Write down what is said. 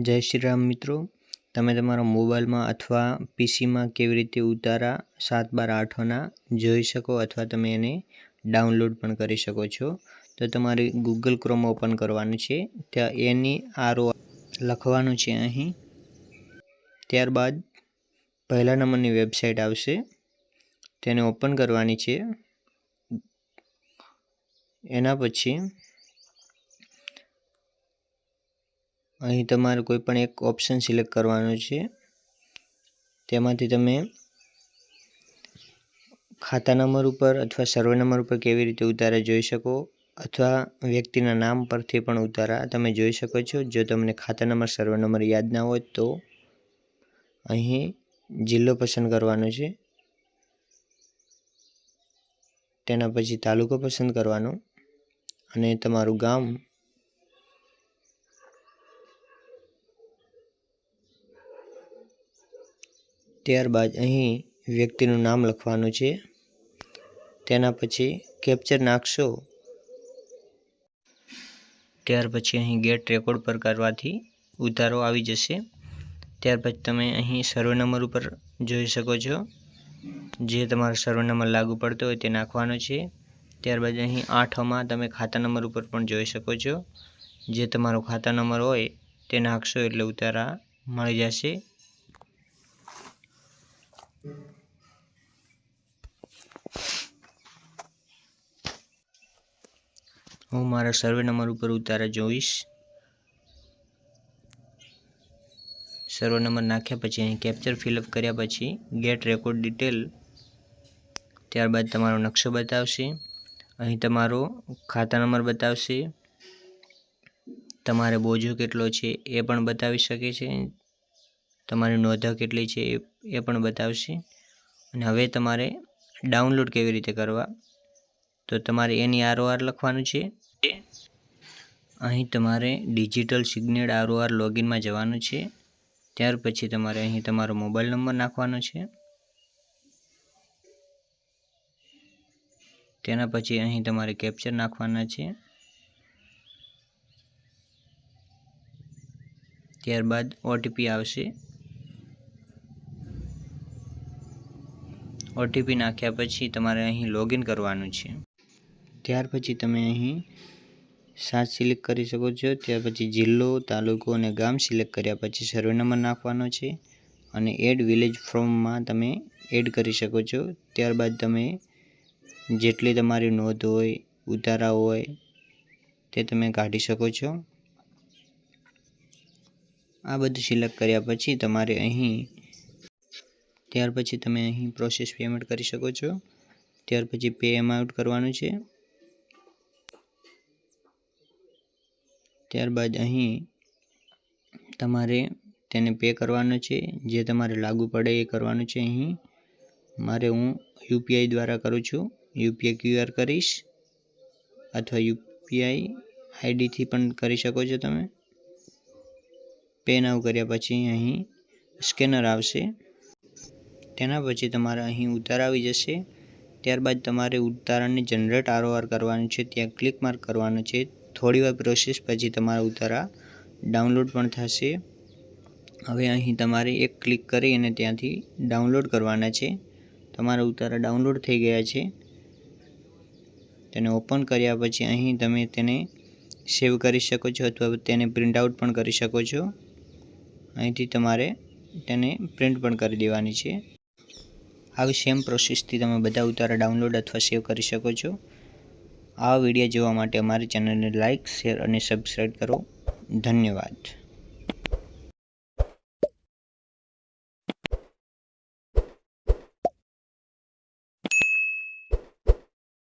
જય શ્રી રામ મિત્રો. તમે તમારા મોબાઈલમાં અથવા પીસીમાં કેવી રીતે ઉતારા સાત બાર આઠોના જોઈ શકો અથવા તમે એને ડાઉનલોડ પણ કરી શકો છો. તો તમારે ગૂગલ ક્રોમ ઓપન કરવાનું છે. ત્યાં એની આરો લખવાનું છે અહીં. ત્યારબાદ પહેલા નંબરની વેબસાઇટ આવશે. તેને ઓપન કરવાની છે. એના પછી અહીં તમારે કોઈ પણ એક ઓપ્શન સિલેક્ટ કરવાનું છે. તેમાંથી તમે ખાતા નંબર ઉપર અથવા સર્વે નંબર ઉપર કેવી રીતે ઉતારા જોઈ શકો અથવા વ્યક્તિના નામ પરથી પણ ઉતારા તમે જોઈ શકો છો. જો તમને ખાતા નંબર સર્વે નંબર યાદ ના હોય તો અહીં જિલ્લો પસંદ કરવાનો છે. તેના પછી તાલુકો પસંદ કરવાનો અને તમારું ગામ ત્યારબાદ અહીં વ્યક્તિનું નામ લખવાનું છે. તેના પછી કેપ્ચર નાખશો. ત્યાર પછી અહીં ગેટ રેકોર્ડ પર કરવાથી ઉતારો આવી જશે. ત્યાર પછી તમે અહીં સર્વે નંબર ઉપર જોઈ શકો છો. જે તમારો સર્વે નંબર લાગુ પડતો હોય તે નાખવાનો છે. ત્યારબાદ અહીં આઠમાં તમે ખાતા નંબર ઉપર પણ જોઈ શકો છો. જે તમારો ખાતા નંબર હોય તે નાખશો એટલે ઉતારા મળી જશે. હું મારા સર્વે નંબર ઉપર ઉતારા જોઈશ. સર્વે નંબર નાખ્યા પછી અહીં કેપ્ચર ફિલઅપ કર્યા પછી ગેટ રેકોર્ડ ડિટેલ ત્યારબાદ તમારો નકશો બતાવશે. અહીં તમારો ખાતા નંબર બતાવશે. તમારે બોજો કેટલો છે એ પણ બતાવી શકે છે. તમારી નોંધ કેટલી છે એ પણ બતાવશે. અને હવે તમારે ડાઉનલોડ કેવી રીતે કરવા? તો તમારે એની આરઓઆર લખવાનું છે. અહીં તમારે ડિજિટલ સિગ્નેટ આરઓઆર લોગિનમાં જવાનું છે. ત્યાર પછી તમારે અહીં તમારો મોબાઈલ નંબર નાખવાનો છે. તેના પછી અહીં તમારે કેપ્ચર નાખવાના છે. ત્યારબાદ ઓટીપી આવશે. ઓટીપી નાખ્યા પછી તમારે અહીં લોગિન કરવાનું છે. ત્યાર પછી તમે અહીં સાત સિલેક્ટ કરી શકો છો. ત્યાર પછી જિલ્લો, તાલુકો અને ગામ સિલેક્ટ કર્યા પછી સર્વે નંબર નાખવાનો છે અને એડ વિલેજ ફોર્મમાં તમે એડ કરી શકો છો. ત્યારબાદ તમે જેટલી તમારી નોંધ હોય, ઉતારા હોય, તે તમે કાઢી શકો છો. આ બધું સિલેક્ટ કર્યા પછી તમારે અહીં ત્યાર પછી તમે અહીં પ્રોસેસ પેમેન્ટ કરી શકો છો. ત્યાર પછી પે એમાઉન્ટ કરવાનું છે. ત્યારબાદ અહીં તમારે તેને પે કરવાનો છે. જે તમારે લાગુ પડે એ કરવાનું છે અહીં. મારે હું યુપીઆઈ દ્વારા કરું છું. યુપીઆઈ ક્યુઆર કરીશ. અથવા યુપીઆઈ આઈડીથી પણ કરી શકો છો તમે. પે નાવ કર્યા પછી અહીં સ્કેનર આવશે. તેના પછી તમારે અહીં ઉતાર આવી જશે. ત્યારબાદ તમારે ઉતારાને જનરેટ આરઓઆર કરવાનું છે. ત્યાં ક્લિક માર્ક કરવાનું છે. થોડીવાર પ્રોસેસ પછી તમારા ઉતારા ડાઉનલોડ પણ થશે. હવે અહીં તમારે એક ક્લિક કરી અને ત્યાંથી ડાઉનલોડ કરવાના છે. તમારા ઉતારા ડાઉનલોડ થઈ ગયા છે. તેને ઓપન કર્યા પછી અહીં તમે તેને સેવ કરી શકો છો અથવા તેને પ્રિન્ટ આઉટ પણ કરી શકો છો. અહીંથી તમારે તેને પ્રિન્ટ પણ કરી દેવાની છે. આવી સેમ પ્રોસેસથી તમે બધા ઉતારા ડાઉનલોડ અથવા સેવ કરી શકો છો. આ વીડિયો જોવા માટે અમારી ચેનલને લાઇક શેર અને સબસ્ક્રાઈબ કરો. ધન્યવાદ.